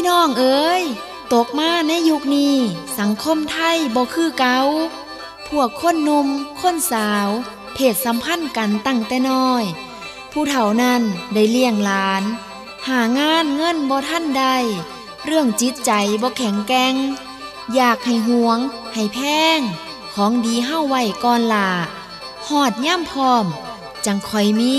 พี่น้องเอ๋ยตกมาในยุคนี้ สังคมไทยบ่คือเกาพวกคนหนุ่มคนสาว เพศสัมพันธ์กันตั้งแต่น้อย ผู้เฒ่านั้นได้เลี้ยงหลาน หางานเงินบ่ท่านใด เรื่องจิตใจบ่แข็งแกร่งอยากให้ห่วง ให้แพง ของดีเฮ้าไว้ก่อนล่ะหอดย่ำพร้อม จังคอยมี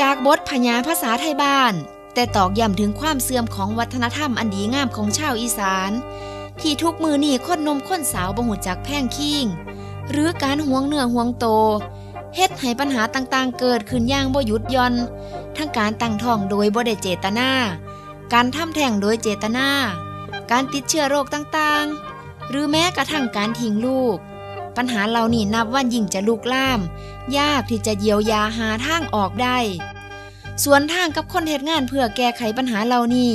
จากบทพญาภาษาไทยบ้าน แต่ตอกย้ำถึงความเสื่อมของวัฒนธรรมอันดีงามของชาวอีสาน ที่ทุกมือนี่คนนมคนสาวบ่หูจักแพ่งคิงหรือการห่วงเนื้อห่วงโตเฮ็ดให้ปัญหาต่างๆ เกิดขึ้นอย่างบ่หยุดย่อน ทั้งการตั้งท้องโดยบ่ได้เจตนา การทำแท้งโดยเจตนา การติดเชื้อโรคต่างๆ หรือแม้กระทั่งการทิ้งลูก ปัญหาเหล่านี้นับว่ายิ่งจะลุกล่าม ยากที่จะเยียวยาหาทางออกได้ ส่วนทางกับคนเหตุงานเพื่อแก้ไขปัญหาเหล่านี้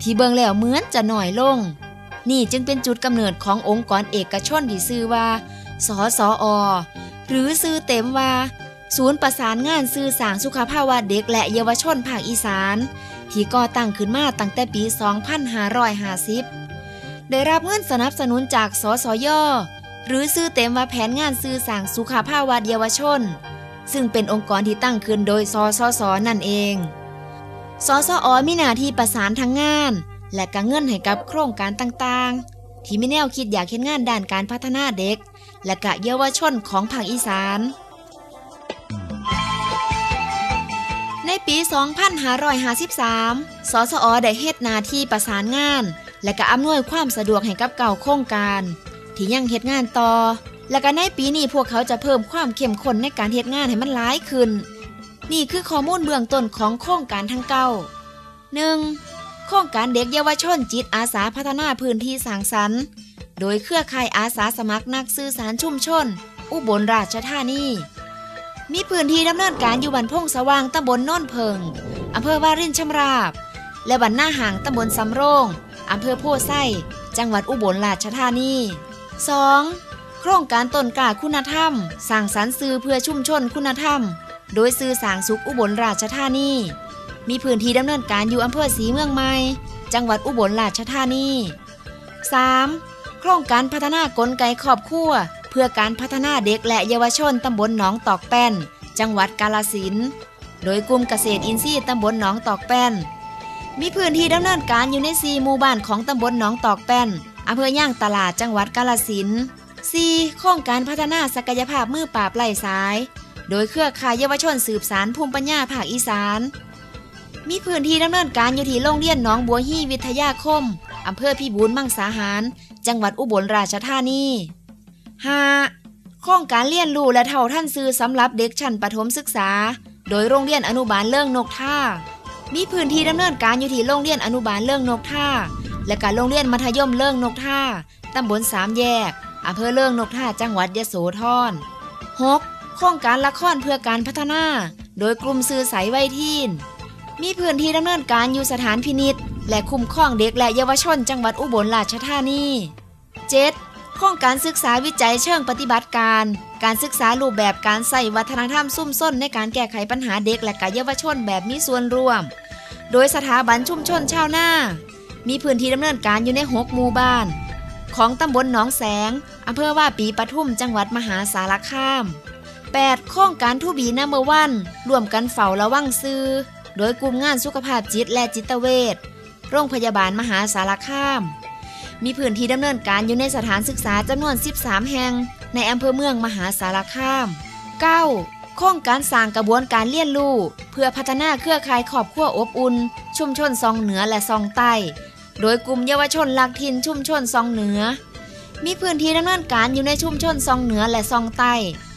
ที่เบิงแล้วเหมือนจะหน่อยลง นี่จึงเป็นจุดกำเนิดขององค์กรเอกชนที่ชื่อว่าสสอหรือชื่อเต็มว่า ศูนย์ประสานงานสื่อสารสุขภาวะเด็กและเยาวชนภาคอีสาน ที่ก่อตั้งขึ้นมาตั้งแต่ปี 2550 ได้รับเงินสนับสนุนจากสสย หรือชื่อเต็มว่าแผนงานสื่อสารสุขภาวะเยาวชน ซึ่งเป็นองค์กรที่ตั้งขึ้นโดยสสสนั่นเอง สสอมีหน้าที่ประสานทางงาน และกัเงินให้กับโครงการต่างๆ ที่มีแนวคิดอยากเห็นงานด้านการพัฒนาเด็ก และกะเยาวชนของภาคอีสาน ในปี 2553 สสอได้เฮ็ดหน้าที่ประสานงาน และก็อำนวยความสะดวกให้กับเก่าโครงการ ที่ยังเฮ็ดงานต่อ และก็ในปีนี้พวกเขาจะเพิ่มความเข้มข้นในการเฮ็ดงานให้มันหลายขึ้น นี่คือข้อมูลเบื้องต้นของโครงการทั้งเก้า 1. โครงการเด็กเยาวชนจิตอาสาพัฒนาพื้นที่สร้างสรรค์ โดยเครือข่ายอาสาสมัครนักสื่อสารชุมชน อุบลราชธานี มีพื้นที่ดำเนินการอยู่บันพงสว่างตำบลโน่นเพิงอำเภอวารินชำราบ และบันหน้าห่างตำบลสำโรงอำเภอโพไส้จังหวัดอุบลราชธานี 2. โครงการต้นกล้าคุณธรรม สร้างสรรค์สื่อเพื่อชุมชนคุณธรรม โดยสื่อสางสุขอุบลราชธานี มีพื้นที่ดำเนินการอยู่อำเภอศรีเมืองใหม่ จังหวัดอุบลราชธานี 3. โครงการพัฒนากลไกครอบครัว เพื่อการพัฒนาเด็กและเยาวชนตำบลหนองตอกแป้น จังหวัดกาลสินโดยกลุ่มเกษตรอินทรีย์ตำบลหนองตอกแป้น มีพื้นที่ดำเนินการอยู่ในซีหมู่บ้านของตำบลหนองตอกแป้น อำเภอย่างตลาดจังหวัดกาลสิน 4. โครงการพัฒนาศักยภาพมือปราบไล่สาย โดยเครือข่ายเยาวชนสืบสารภูมิปัญญาภาคอีสาน มีพื้นที่ดำเนินการอยู่ที่โรงเรียนหนองบัวฮี่วิทยาคมอำเภอพิบูลมังสาหาร จังหวัดอุบลราชธานี 5. โครงการเรียนรู้และเท่าท่านซื้อสำหรับเด็กชั้นประถมศึกษา โดยโรงเรียนอนุบาลเลิงนกท่า มีพื้นที่ดำเนินการอยู่ที่โรงเรียนอนุบาลเลิงนกท่า และการโรงเรียนมัธยมเลิงนกท่า ตำบลสามแยก อำเภอเลิงนกท่า จังหวัดยโสธร 6. โครงการละครเพื่อการพัฒนา โดยกลุ่มสื่อสายไวทีน มีพื้นที่ดำเนินการอยู่สถานพินิษและคุ้มครองเด็กและเยาวชนจังหวัดอุบลราชธานี 7. โครงการศึกษาวิจัยเชิงปฏิบัติการ การศึกษารูปแบบการใส่วัฒนธรรมซุ่มซ่นในการแก้ไขปัญหาเด็กและกเยาวชนแบบมีส่วนร่วม โดยสถาบันชุมชนชาวนา มีพื้นที่ดำเนินการอยู่ในหกหมู่บ้าน ของตำบลหนองแสงอำเภอว่าปีปทุมจังหวัดมหาสารคาม 8. โครงการทูบีนัมเบอร์วันร่วมกันเฝ้าระวังซื้อ โดยกลุ่มงานสุขภาพจิตและจิตเวชโรงพยาบาลมหาสารคาม มีพื้นที่ดำเนินการอยู่ในสถานศึกษาจำนวน 13 แห่ง ในอำเภอเมืองมหาสารคาม 9. โครงการสร้างกระบวนการเลี้ยนรู้เพื่อพัฒนาเครือข่ายครอบครัวอบอุ่น ชุมชนซองเหนือและซองใต้ โดยกลุ่มเยาวชนหลักถิ่นชุมชนซองเหนือ มีพื้นที่ดำเนินการอยู่ในชุมชนซองเหนือและซองใต้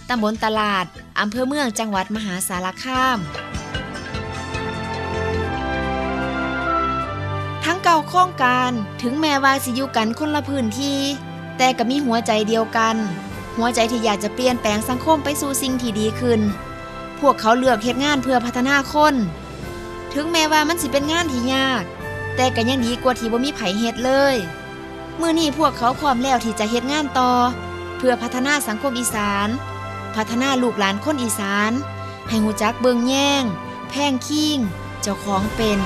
ตำบลตลาด อำเภอเมืองจังหวัดมหาสารคาม ทั้งเก่าโครงการถึงแม้ว่าสิอยู่กันคนละพื้นที่ แต่ก็มีหัวใจเดียวกัน หัวใจที่อยากจะเปลี่ยนแปลงสังคมไปสู่สิ่งที่ดีขึ้น พวกเขาเลือกเฮ็ดงานเพื่อพัฒนาคน ถึงแม้ว่ามันสิเป็นงานที่ยาก แต่ก็ยังดีกว่าที่บ่มีไผเฮ็ดเลย มือนี้พวกเขาพร้อมแล้วที่จะเฮ็ดงานต่อ เพื่อพัฒนาสังคมอีสาน พัฒนาลูกหลานคนอีสาน ให้หูจักเบิงแย่ง แพงคิงเจ้าของเป็น